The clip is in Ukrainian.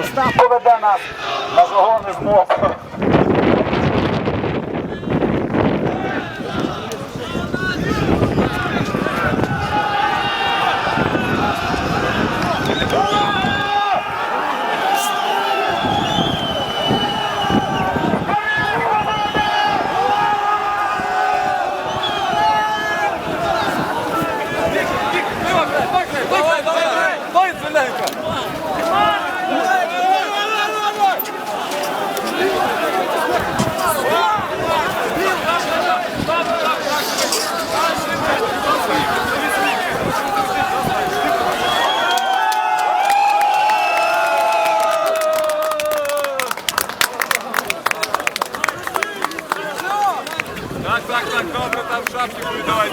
Остап поведе нас на загони з Так, так, так, добре, там шапки будуть, давай,